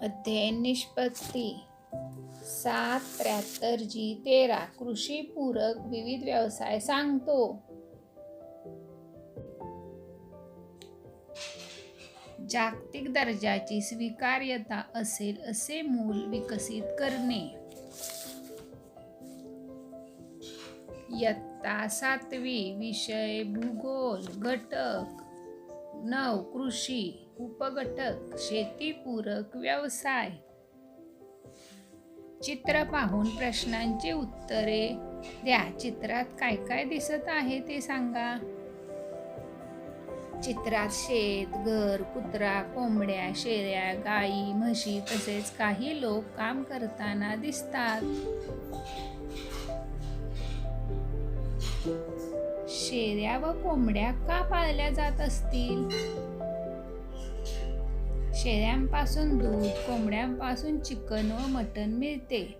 अध्ययन निष्पत्ती. सात त्र्याहत्तर जी तेरा. कृषी पूरक विविध व्यवसाय सांगतो. जागतिक दर्जाची स्वीकार्यता असेल असे मूल विकसित करणे. इयत्ता सातवी विषय भूगोल घटक. नऊ कृषी. उपघटक शेतीपूरक व्यवसाय. चित्र पाहून प्रश्नांची उत्तरे द्या. चित्रात काय काय दिसत आहे ते सांगा. चित्रात शेत घर कुत्रा कोंबड्या शेळ्या गाई म्हशी तसेच काही लोक काम करताना दिसतात. शेळ्या व कोंबड्या का पाळल्या जात असतील? शेळ्यांपासून दूध कोंबड्यांपासून चिकन व मटण मिळते.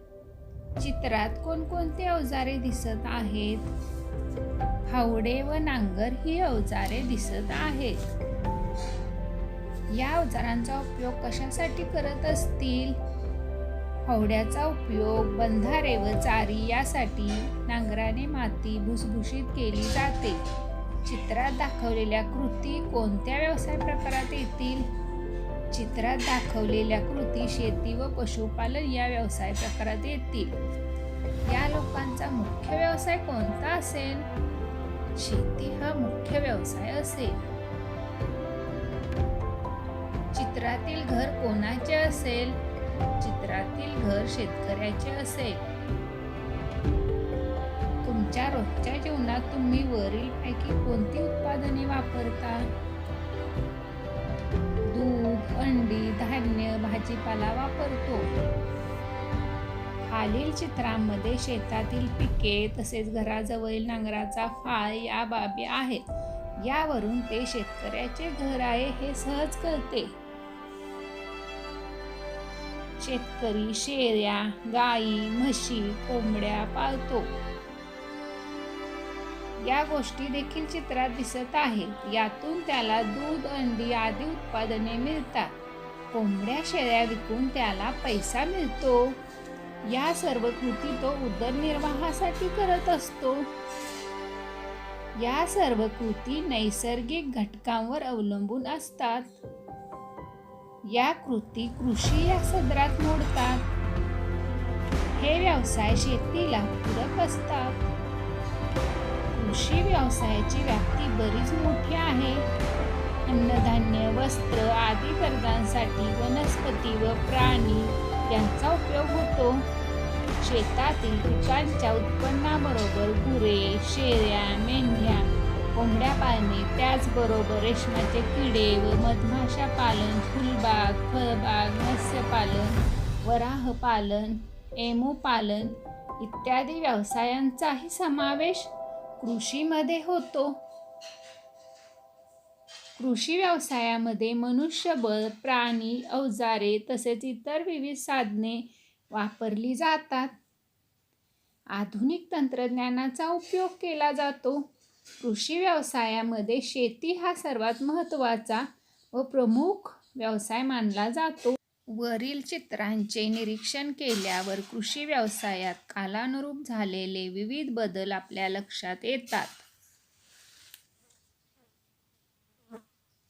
चित्रात कोणकोणते अवजारे दिसत आहेत? हावडे व नांगर ही अवजारे दिसत आहेत. या अवजारांचा उपयोग कशासाठी करत असतील? हावड्याचा उपयोग बंधारे व चारी यासाठी नांगराने माती भुसभुशीत केली जाते. चित्रात दाखवलेल्या कृती कोणत्या व्यवसाय प्रकारात येतील? चित्रात दाखवलेल्या कृती शेती व पशुपालन या व्यवसाय प्रकारात येतील. या लोकांचा मुख्य व्यवसाय कोणता असेल? शेती हा मुख्य व्यवसाय असेल. चित्रातील घर कोणाचे असेल? चित्रातील घर शेतकऱ्याचे असेल. तुमच्या रोजच्या जीवनात तुम्ही वरील पैकी कोणती उत्पादने भाजीपाला वापरतो खालील चित्रांमध्ये शेतातील पिके तसेच घराजवळील नांगराचा फाळ या बाबी आहेत. यावरून ते शेतकऱ्याचे घर आहे हे सहज कळते. शेतकरी शेळ्या गाई म्हशी कोंबड्या पाळतो. या गोष्टी देखील चित्रात दिसत आहेत. यातून त्याला दूध अंडी आदी उत्पादने मिळतात. कोंबड्या शेळ्या विकून त्याला पैसा मिळतो. या सर्व कृती तो उदरनिर्वाहासाठी करत असतो. या सर्व कृती नैसर्गिक घटकांवर अवलंबून असतात. या कृती कृषी या सदरात मोडतात. हे व्यवसाय शेतीला पूरक असतात. कृषी व्यवसायाची व्याप्ती बरीच मोठी आहे. अन्नधान्य वस्त्र आदी गरजांसाठी वनस्पती व प्राणी यांचा उपयोग होतो. शेतातील पिकांच्या उत्पन्नाबरोबर गुरे शेळ्या मेंढ्या कोंबड्या पाळणे त्याचबरोबर रेशमाचे किडे व मधमाशा पालन फुलबाग फळबाग मत्स्यपालन वराह पालन एमू पालन इत्यादी व्यवसायांचाही समावेश कृषीमध्ये होतो. कृषी व्यवसायामध्ये मनुष्यबळ प्राणी अवजारे तसेच इतर विविध साधने वापरली जातात. आधुनिक तंत्रज्ञानाचा उपयोग केला जातो. कृषी व्यवसायामध्ये शेती हा सर्वात महत्त्वाचा व प्रमुख व्यवसाय मानला जातो. वरील चित्रांचे निरीक्षण केल्यावर कृषी व्यवसायात कालानुरूप झालेले विविध बदल आपल्या लक्षात येतात.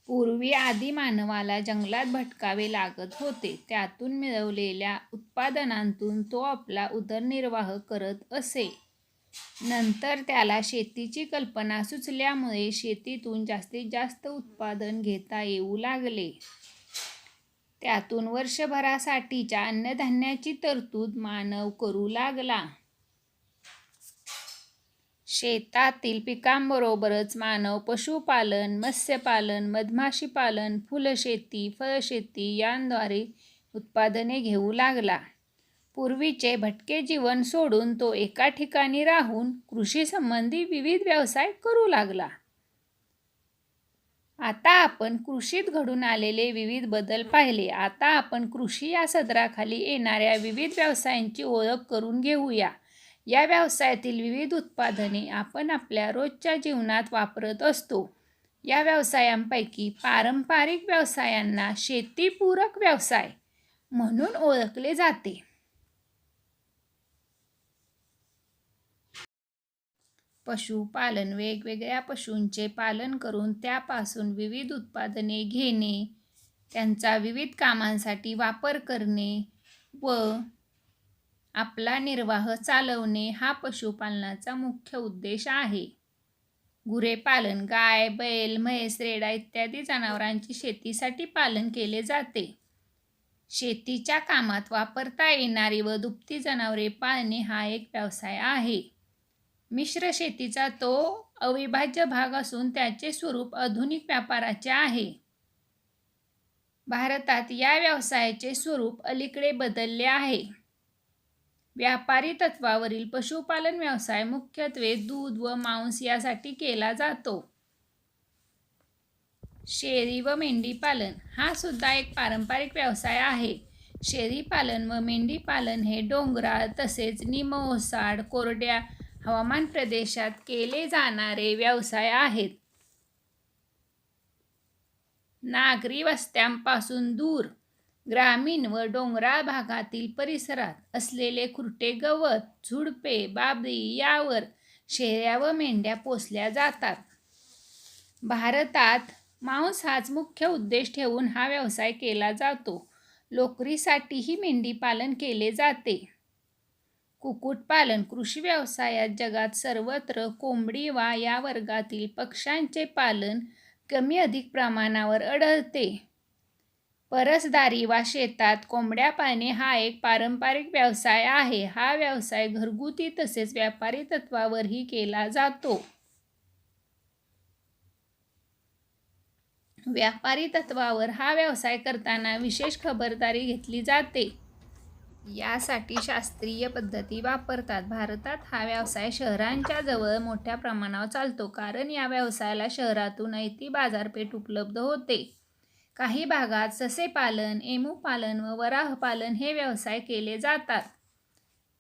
पूर्वी आदी मानवाला जंगलात भटकावे लागत होते. त्यातून मिळवलेल्या उत्पादनांतून तो आपला उदरनिर्वाह करत असे. नंतर त्याला शेतीची कल्पना सुचल्यामुळे शेतीतून जास्तीत जास्त उत्पादन घेता येऊ लागले. त्यातून वर्षभरासाठीच्या अन्नधान्याची तरतूद मानव करू लागला. शेतातील पिकांबरोबरच मानव पशुपालन मत्स्यपालन मधमाशीपालन फुलशेती फळशेती यांद्वारे उत्पादने घेऊ लागला. पूर्वीचे भटके जीवन सोडून तो एका ठिकाणी राहून कृषीसंबंधी विविध व्यवसाय करू लागला. आता आपण कृषीत घडून आलेले विविध बदल पाहिले. आता आपण कृषी या सदराखाली येणाऱ्या विविध व्यवसायांची ओळख करून घेऊया. या व्यवसायातील विविध उत्पादने आपण आपल्या रोजच्या जीवनात वापरत असतो. या व्यवसायांपैकी पारंपरिक व्यवसायांना शेतीपूरक व्यवसाय म्हणून ओळखले जाते. पशुपालन वेगवेगळ्या पशूंचे पालन करून त्यापासून विविध उत्पादने घेणे त्यांचा विविध कामांसाठी वापर करणे व आपला निर्वाह चालवणे हा पशुपालनाचा मुख्य उद्देश आहे. गुरेपालन गाय बैल म्हैस रेडा इत्यादी जनावरांची शेतीसाठी पालन केले जाते. शेतीच्या कामात वापरता येणारी व दुभती जनावरे पाळणे हा एक व्यवसाय आहे. मिश्र शेतीचा तो अविभाज्य भाग असून त्याचे स्वरूप आधुनिक व्यापाराचे आहे. भारतात या व्यवसायाचे स्वरूप अलीकडे बदलले आहे. व्यापारी तत्वावरील पशुपालन व्यवसाय मुख्यत्वे दूध व मांस यासाठी केला जातो. शेळी व मेंढी पालन हा सुद्धा एक पारंपरिक व्यवसाय आहे. शेळी पालन व मेंढी पालन हे डोंगराळ तसेच निमओसाड कोरड्या हवामान प्रदेशात केले जाणारे व्यवसाय आहेत. नागरी वस्त्यांपासून दूर ग्रामीण व डोंगराळ भागातील परिसरात असलेले खुरटे गवत झुडपे बाबरी यावर शेळ्या व मेंढ्या पोसल्या जातात. भारतात मांस हाच मुख्य उद्देश ठेवून हा व्यवसाय केला जातो. लोकरीसाठीही मेंढी पालन केले जाते. कुक्कुटपालन कृषी व्यवसायात जगात सर्वत्र कोंबडी वा या वर्गातील पक्ष्यांचे पालन कमी अधिक प्रमाणावर आढळते. परसदारी वा शेतात कोंबड्या पाळणे हा एक पारंपरिक व्यवसाय आहे. हा व्यवसाय घरगुती तसेच व्यापारी तत्वावरही केला जातो. व्यापारी तत्वावर हा व्यवसाय करताना विशेष खबरदारी घेतली जाते. यासाठी शास्त्रीय पद्धती वापरतात. भारतात हा व्यवसाय शहरांच्या जवळ मोठ्या प्रमाणावर चालतो. कारण या व्यवसायाला शहरातून ऐती बाजारपेठ उपलब्ध होते. काही भागात ससेपालन एमुपालन व वराहपालन हे व्यवसाय केले जातात.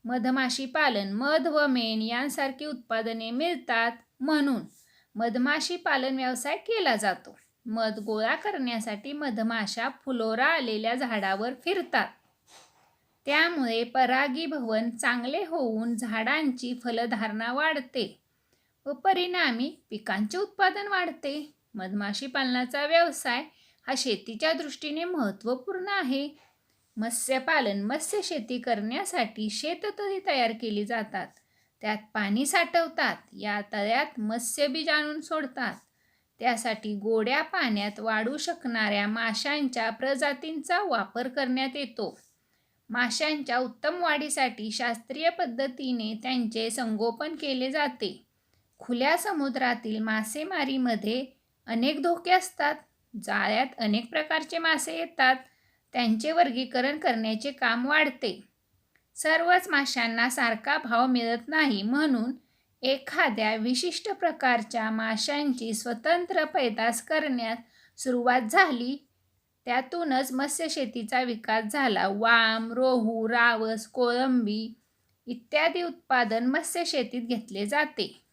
मधमाशी पालन मध व मेण यांसारखी उत्पादने मिळतात म्हणून मधमाशी पालन व्यवसाय केला जातो. मध गोळा करण्यासाठी मधमाशा फुलोरा आलेल्या झाडावर फिरतात. त्यामुळे परागीभवन चांगले होऊन झाडांची फलधारणा वाढते व परिणामी पिकांचे उत्पादन वाढते. मधमाशी पालनाचा व्यवसाय हा शेतीच्या दृष्टीने महत्त्वपूर्ण आहे. मत्स्यपालन मत्स्य शेती करण्यासाठी शेततळी तयार केली जातात. त्यात पाणी साठवतात. या तळ्यात मत्स्यबीज आणून सोडतात. त्यासाठी गोड्या पाण्यात वाढू शकणाऱ्या माशांच्या प्रजातींचा वापर करण्यात येतो. माशांच्या उत्तम वाढीसाठी शास्त्रीय पद्धतीने त्यांचे संगोपन केले जाते. खुल्या समुद्रातील मासेमारीमध्ये अनेक धोके असतात. जाळ्यात अनेक प्रकारचे मासे येतात. त्यांचे वर्गीकरण करण्याचे काम वाढते. सर्वच माशांना सारखा भाव मिळत नाही म्हणून एखाद्या विशिष्ट प्रकारच्या माशांची स्वतंत्र पैदास करण्यात सुरुवात झाली. त्यातूनच मत्स्यशेतीचा विकास झाला. वाम रोहू रावस कोळंबी इत्यादी उत्पादन मत्स्यशेतीत घेतले जाते.